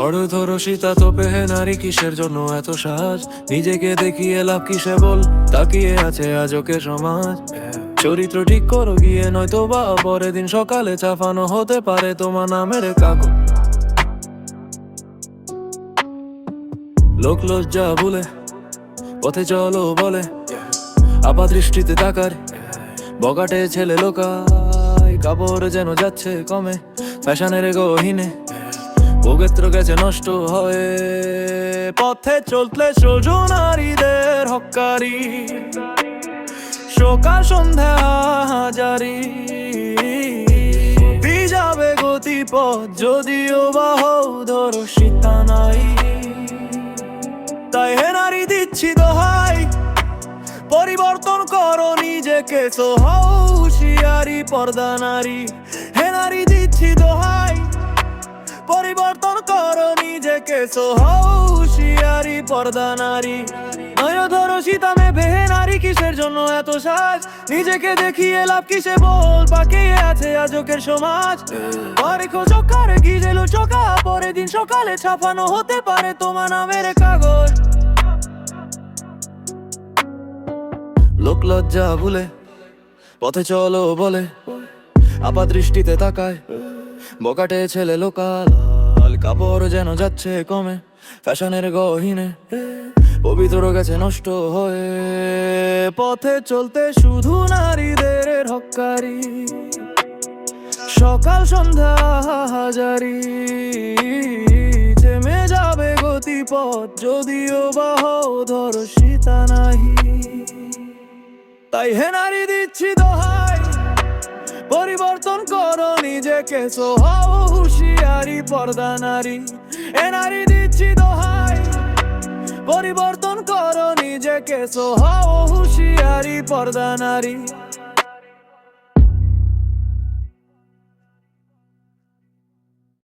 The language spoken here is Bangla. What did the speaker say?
ধরো ধরো সীতা নারী, কিসের জন্য এত সাজ? নিজেকে দেখিয়ে লাভ কিসে বল? তাকিয়ে আছে আজকে সমাজ। চরিত্র ঠিক করো গিয়ে, নয়তো বা দিন সকালে চাফানো হতে পারে তোমার নামের কাগজ লোক লজ্জা ভুলে, পথে চলো বলে আপা দৃষ্টিতে তাকার। বগাটে ছেলে লোকাই কাপড় যেন যাচ্ছে কমে, ফ্যাশনের গহিনে। পবিত্র গেছে নষ্ট হয়ে পথে চলতে সোজো নারীদের হকারি। সকাল সন্ধ্যা হাজারি। যাবে গতিপথ যদিও বা হও ধরো সীতা নাই। তাই হে নারী দিচ্ছি দোহাই পরিবর্তন করো নিজেকে। তো হুশিয়ারি, পর্দা নারী। হে নারী দিচ্ছি দোহাই পরিবর্তন করো নিজেকে। হুশিয়ারি, পর্দা নারী। নয় ধরো বেহে নারী, কিসের জন্য এত সাজ? নিজেকে দেখিয়ে লাভ কিসে বল? আছে আজকের সমাজ। পরে খোঁজো কারে গিজেলো চোখা পরের দিন সকালে ছাপানো হতে পারে তোমার নামের কাগজ। লোক লজ্জা ভুলে, পথে চলো বলে, আপা দৃষ্টিতে তাকায়, বকাটে ছেলে লোকাল লাল কাপড় যেন যাচ্ছে কমে, ফ্যাশনের গহিনে পবিত্র গেছে নষ্ট হয়ে। পথে চলতে শুধু নারীদের হকারি, সকাল সন্ধ্যা হাজারি, থেমে যাবে গতিপথ যদিও বা হও ধর সীতা নাহি। তাই হে নারী দিচ্ছি দোহাই, পরিবর্তন করো হও হুশিয়ারি পর্দা নারী, এ নারী দিচ্ছি দোহাই পরিবর্তন করো নিজেকে। সো হও হুশিয়ারি পর্দা নারী